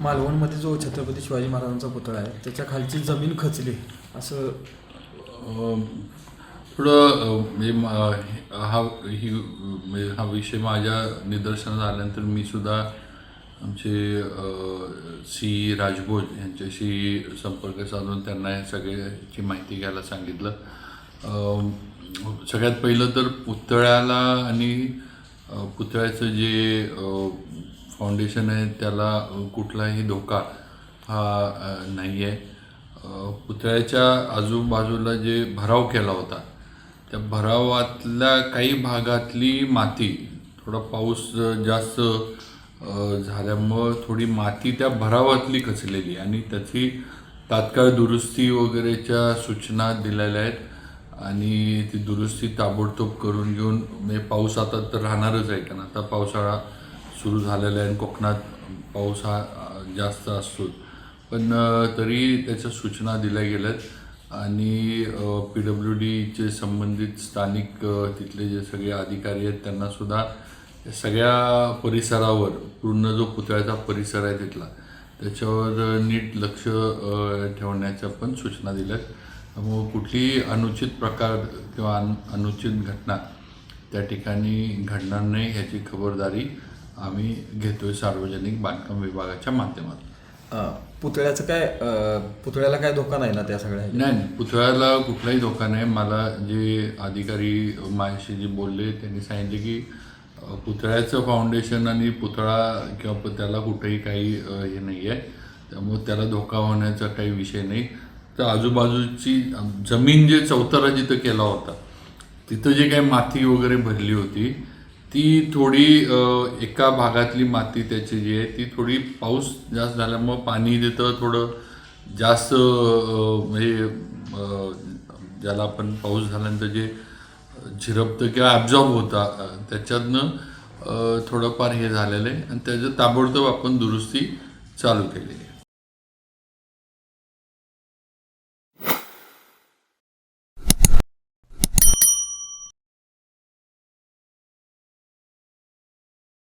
मालवणमध्ये जो छत्रपती शिवाजी महाराजांचा पुतळा आहे त्याच्या खालची जमीन खचली. असं थोडं म्हणजे हा ही म्हणजे हा विषय माझ्या निदर्शनात आल्यानंतर मी सुद्धा आमचे सी राजभोज यांच्याशी संपर्क साधून त्यांना या सगळ्याची माहिती घ्यायला सांगितलं. सगळ्यात पहिलं तर पुतळ्याला आणि पुतळ्याचं जे फाउंडेशन आहे त्याला कुठलाही धोका हा नाही आहे पुतळ्याच्या आजूबाजूला जे भराव केला होता त्या भरावातल्या काही भागातली माती थोडा पाऊस जास्त झाल्यामुळं थोडी माती त्या भरावातली खचलेली आणि त्याची तात्काळ दुरुस्ती वगैरेच्या सूचना दिलेल्या आहेत. आणि ती दुरुस्ती ताबडतोब करून घेऊन म्हणजे पाऊस आता तर राहणारच आहे कारण आता पावसाळा सुरू झालेला आहे आणि कोकणात पाऊस हा जास्त असतो. पण तरी त्याच्या सूचना दिल्या गेल्यात आणि पी डब्ल्यू डीचे संबंधित स्थानिक तिथले जे सगळे अधिकारी आहेत त्यांनासुद्धा सगळ्या परिसरावर पूर्ण जो पुतळ्याचा परिसर आहे तिथला त्याच्यावर नीट लक्ष ठेवण्याच्या पण सूचना दिल्यात. त्यामुळं कुठलीही अनुचित प्रकार किंवा अन अनुचित घटना त्या ठिकाणी घडणार नाही ह्याची खबरदारी आम्ही घेतोय सार्वजनिक बांधकाम विभागाच्या माध्यमातून. पुतळ्याचं काय पुतळ्याला काय धोका नाही ना त्या सगळ्या? नाही नाही, पुतळ्याला कुठलाही धोका नाही. मला जे अधिकारी माझ्याशी जे बोलले त्यांनी सांगितले की पुतळ्याचं फाउंडेशन आणि पुतळा किंवा त्याला कुठेही काही हे नाही आहे त्यामुळे त्याला धोका होण्याचा काही विषय नाही. तर आजूबाजूची जमीन जे चौतारा जिथं केला होता तिथं जे काही माती वगैरे भरली होती ती थोडी एका भागातली माती त्याची जी आहे ती थोडी पाऊस जास्त झाल्यामुळं पाणी देतं थोडं जास्त म्हणजे ज्याला आपण पाऊस झाल्यानंतर जे झिरपतं किंवा ॲब्झॉर्ब होता त्याच्यातनं थोडंफार हे झालेलं आहे. आणि त्याचं ताबडतोब आपण दुरुस्ती चालू केली आहे.